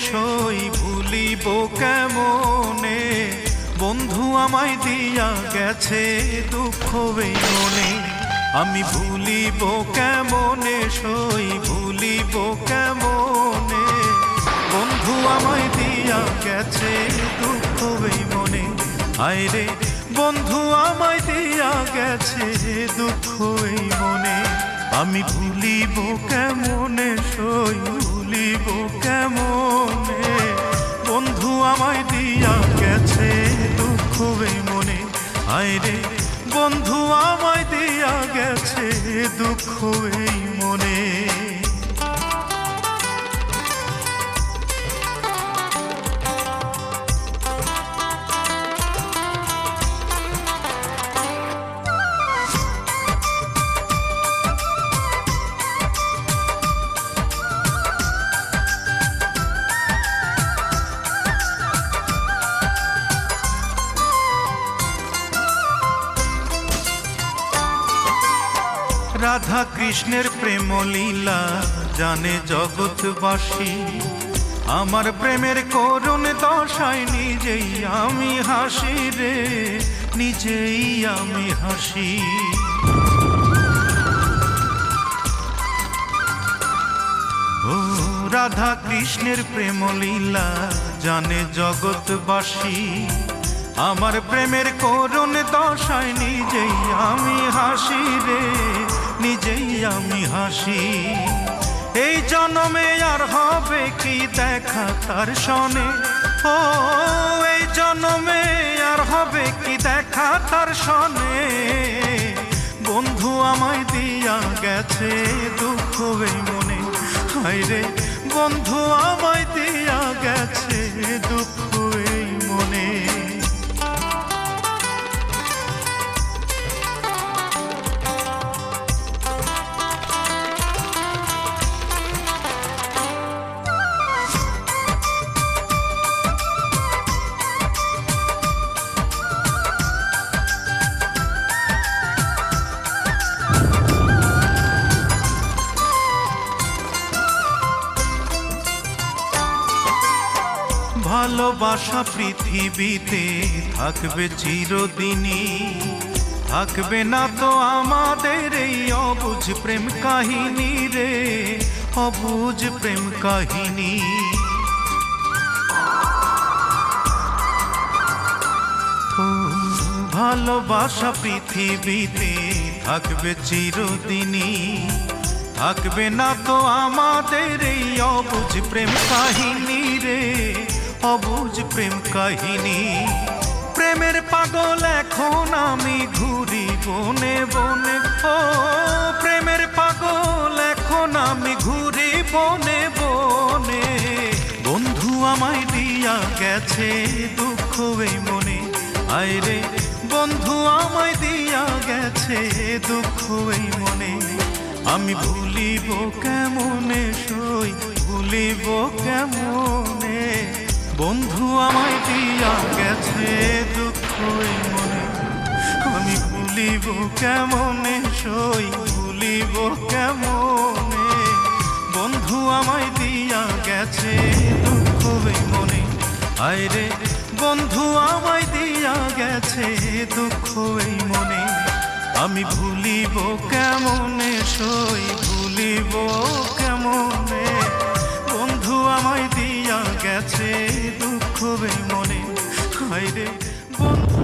সই ভুলিব কেমনে? বন্ধু আমায় দিয়া গেছে দুঃখ মনে আমি ভুলিব কেমনে, সই ভুলিব কেমনে? বন্ধু আমায় দিয়া গেছে দুঃখ মনে আয়রে বন্ধু আমায় দিয়া গেছে দুঃখ মনে আমি ভুলিব কেমনে, সই ভুলিব কেমনে? বন্ধু আমায় দিয়া গেছে দুঃখ মনে আয় রে বন্ধু আমায় দিয়া গেছে দুঃখ এই মনে রাধা কৃষ্ণের প্রেম লীলা জানে জগৎবাসী। আমার প্রেমের করুণ দশায় নিজেই আমি হাসি রে, নিজেই আমি হাসি। ও রাধা কৃষ্ণের প্রেম লীলা জানে জগৎবাসী। আমার প্রেমের করুণ দশায় নিজেই আমি হাসি রে আমি হাসি। এই জন্মে আর হবে কি দেখা তার সনে? ও, এই জন্মে আর হবে কি দেখা তার সনে? বন্ধু আমায় দিয়া গেছে দুঃখ মনে। হায়রে বন্ধু আমায় দিয়া গেছে দুঃখ এই মনে। ভালোবাসা পৃথিবীতে থাকবে চিরদিনই। থাকবে না তো আমাদের এই অবুঝ প্রেম কাহিনী রে অবুঝ প্রেম কাহিনী। ভালোবাসা পৃথিবীতে থাকবে চিরদিনই। থাকবে না তো আমাদের এই অবুঝ প্রেম কাহিনী রে অবুঝ প্রেম কাহিনী। প্রেমের পাগল এখন আমি ঘুরি বনে বনে। ও, প্রেমের পাগল এখন আমি ঘুরি বনে বনে। বন্ধু আমায় দিয়া গেছে দুঃখ এই মনে। আয়রে বন্ধু আমায় দিয়া গেছে দুঃখ এই মনে। আমি ভুলিব কেমনে সই, ভুলিব কেমনে? বন্ধু আমায় দিয়া গেছে দুঃখ মনে। আমি ভুলিব কেমনে, সই ভুলিব কেমনে? বন্ধু আমায় দিয়া গেছে দুঃখ মনে। আয়রে বন্ধু আমায় দিয়া গেছে দুঃখ এই মনে। আমি ভুলিব কেমনে, সই ভুলিব হায়রে বন্ধু